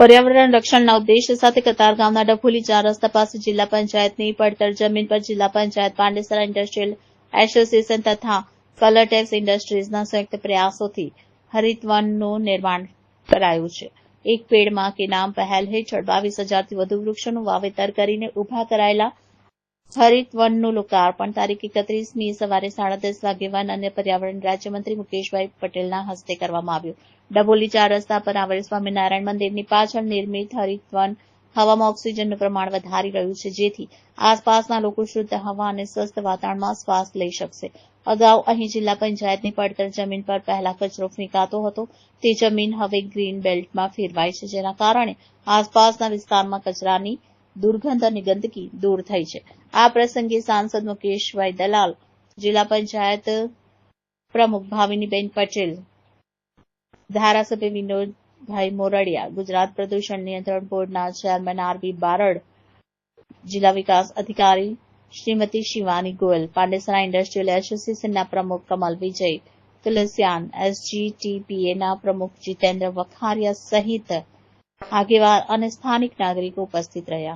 પર્યાવરણ રક્ષણના ઉદ્દેશ્ય સાથે કતારગામના ડભોલી ચાર રસ્તા પાસે જિલ્લા પંચાયતની પડતર જમીન પર જિલ્લા પંચાયત પાંડેસરા ઇન્ડસ્ટ્રીયલ એસોસિએશન તથા કલરટેક્સ ઇન્ડસ્ટ્રીઝના સંયુક્ત પ્રયાસોથી હરિતવનનું નિર્માણ કરાયું છે. એક પેડમાં કે નામ પહેલ હેઠળ બાવીસ હજારથી વધુ વૃક્ષોનું વાવેતર કરીને ઊભા કરાયેલા હરિતવનનું લોકાર્પણ. તારીખ એકત્રીસમી સવારે સાડા દસ વાગે વન અને પર્યાવરણ રાજ્યમંત્રી મુકેશભાઈ પટેલના હસ્તે કરવામાં આવ્યું. ડભોલી ચાર રસ્તા પર આવેલ સ્વામિનારાયણ મંદિરની પાછળ નિર્મિત હરિતવન હવામાં ઓક્સિજનનું પ્રમાણ વધારી રહ્યું છે, જેથી આસપાસના લોકો શુદ્ધ હવા અને સ્વસ્થ વાતાવરણમાં શ્વાસ લઈ શકશે. અગાઉ અહીં જિલ્લા પંચાયતની પડતર જમીન પર પહેલા કચરો ફેંકાતો હતો. તે જમીન હવે ગ્રીન બેલ્ટમાં ફેરવાઈ છે, જેના કારણે આસપાસના વિસ્તારમાં કચરાની દુર્ગંધ અને ગંદકી દૂર થઈ છે. આ પ્રસંગે સાંસદ મુકેશભાઈ દલાલ, જિલ્લા પંચાયત પ્રમુખ ભાવિનીબેન પટેલ, ધારાસભ્ય વિનોદભાઈ મોરડિયા, ગુજરાત પ્રદૂષણ નિયંત્રણ બોર્ડના ચેરમેન આરબી બારડ, જિલ્લા વિકાસ અધિકારી શ્રીમતી શિવાની ગોયલ, પાંડેસરા ઇન્ડસ્ટ્રીયલ એસોસિએશનના પ્રમુખ કમલ વિજય, તુલસિયાન એસજીટીપીએના પ્રમુખ જીતેન્દ્ર વખારિયા સહિત આગેવાન અને સ્થાનિક નાગરિકો ઉપસ્થિત રહ્યા.